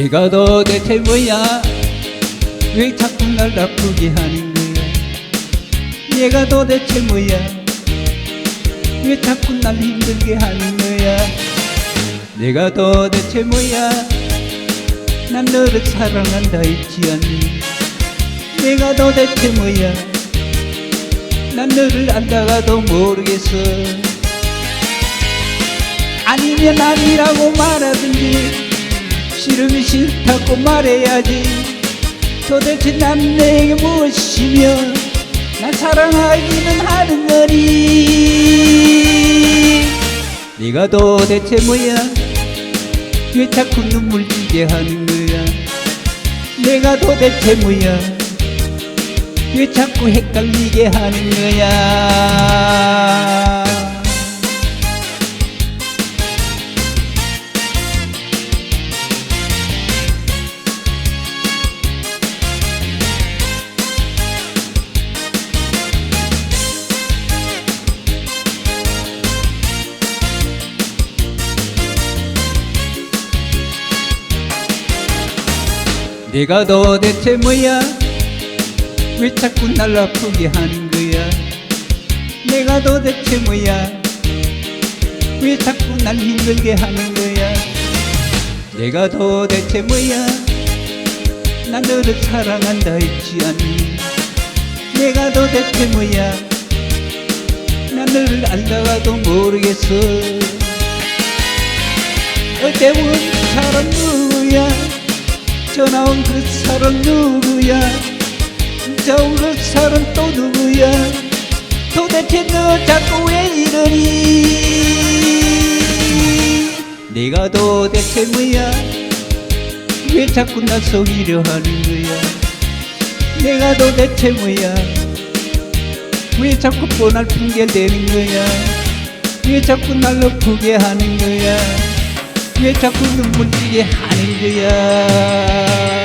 네가 도대체 뭐야? 왜 자꾸 날 아프게 하는 거야? 얘가 도대체 뭐야? 왜 자꾸 날 힘들게 하는 거야? 내가 도대체 뭐야? 난 너를 사랑한다 했지 않니? 내가 도대체 뭐야? 난 너를 안다가도 모르겠어. 아니면 아니라고 말하든지 싫으면 싫다고 말해야지. 도대체 난 내게 무엇이며 난 사랑하기는 하는 거니? 네가 도대체 뭐야? 왜 자꾸 눈물 지게 하는 거야? 내가 도대체 뭐야? 왜 자꾸 헷갈리게 하는 거야 내가 도대체 뭐야? 왜 자꾸 날 아프게 하는 거야? 내가 도대체 뭐야? 왜 자꾸 날 힘들게 하는 거야? 내가 도대체 뭐야? 난 너를 사랑한다 했지 않니? 내가 도대체 뭐야? 난 너를 알다가도 모르겠어. 온 사람 전화 온그 사람 누구야? 진짜 온그 사람 또 누구야? 도대체 너 자꾸 왜 이러니? 내가 도대체 뭐야? 왜 자꾸 나 속이려 하는 거야? 내가 도대체 뭐야? 왜 자꾸 뻔할 핑계 대는 거야? 왜 자꾸 날 아프게 하는 거야 왜 자꾸 눈물 찌게 하는 거야